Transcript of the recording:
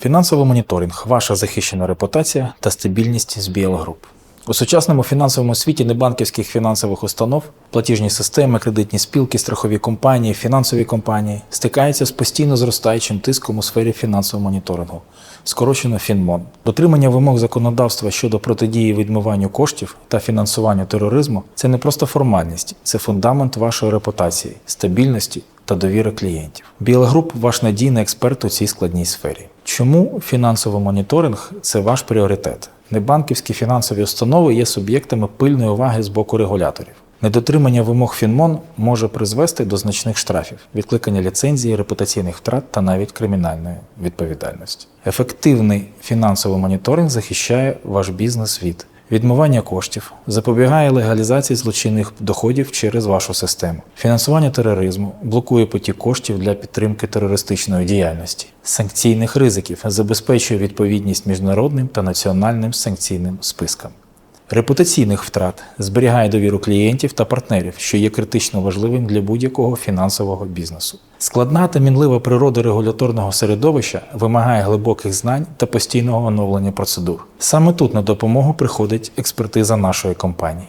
Фінансовий моніторинг, ваша захищена репутація та стабільність з BL Group. У сучасному фінансовому світі небанківських фінансових установ, платіжні системи, кредитні спілки, страхові компанії, фінансові компанії стикаються з постійно зростаючим тиском у сфері фінансового моніторингу, скорочено ФінМОН. Дотримання вимог законодавства щодо протидії відмиванню коштів та фінансуванню тероризму це не просто формальність, це фундамент вашої репутації, стабільності та довіри клієнтів. Біла Груп ваш надійний експерт у цій складній сфері. Чому фінансовий моніторинг це ваш пріоритет? Небанківські фінансові установи є суб'єктами пильної уваги з боку регуляторів. Недотримання вимог ФінМОН може призвести до значних штрафів, відкликання ліцензії, репутаційних втрат та навіть кримінальної відповідальності. Ефективний фінансовий моніторинг захищає ваш бізнес від відмивання коштів, запобігає легалізації злочинних доходів через вашу систему, фінансування тероризму, блокує потік коштів для підтримки терористичної діяльності, санкційних ризиків, забезпечує відповідність міжнародним та національним санкційним спискам. Репутаційних втрат зберігає довіру клієнтів та партнерів, що є критично важливим для будь-якого фінансового бізнесу. Складна та мінлива природа регуляторного середовища вимагає глибоких знань та постійного оновлення процедур. Саме тут на допомогу приходить експертиза нашої компанії.